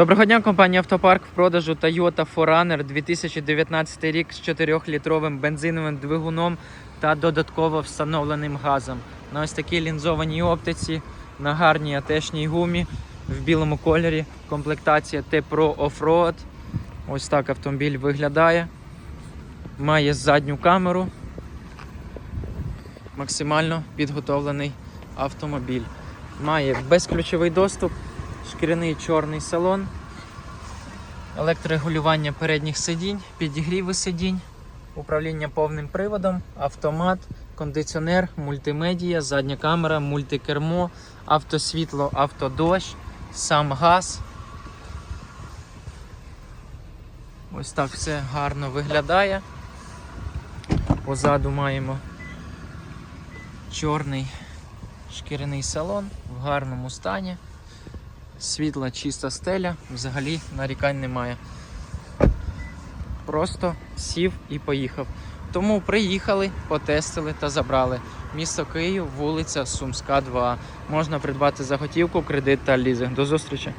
Доброго дня, компанія Автопарк в продажу Toyota 4Runner 2019 рік з 4-літровим бензиновим двигуном та додатково встановленим газом. На ось такій лінзованій оптиці, на гарній атешній гумі в білому кольорі. Комплектація T-Pro Offroad. Ось так автомобіль виглядає. Має задню камеру. Максимально підготовлений автомобіль. Має безключовий доступ, шкіряний чорний салон, електрорегулювання передніх сидінь, підігріви сидінь, управління повним приводом, автомат, кондиціонер, мультимедія, задня камера, мультикермо, автосвітло, автодощ, сам газ. Ось так все гарно виглядає. Позаду маємо чорний шкіряний салон в гарному стані. Світла, чиста стеля, взагалі нарікань немає. Просто сів і поїхав. Тому приїхали, потестили та забрали. Місто Київ, вулиця Сумська, 2. Можна придбати за готівку, кредит та лізинг. До зустрічі!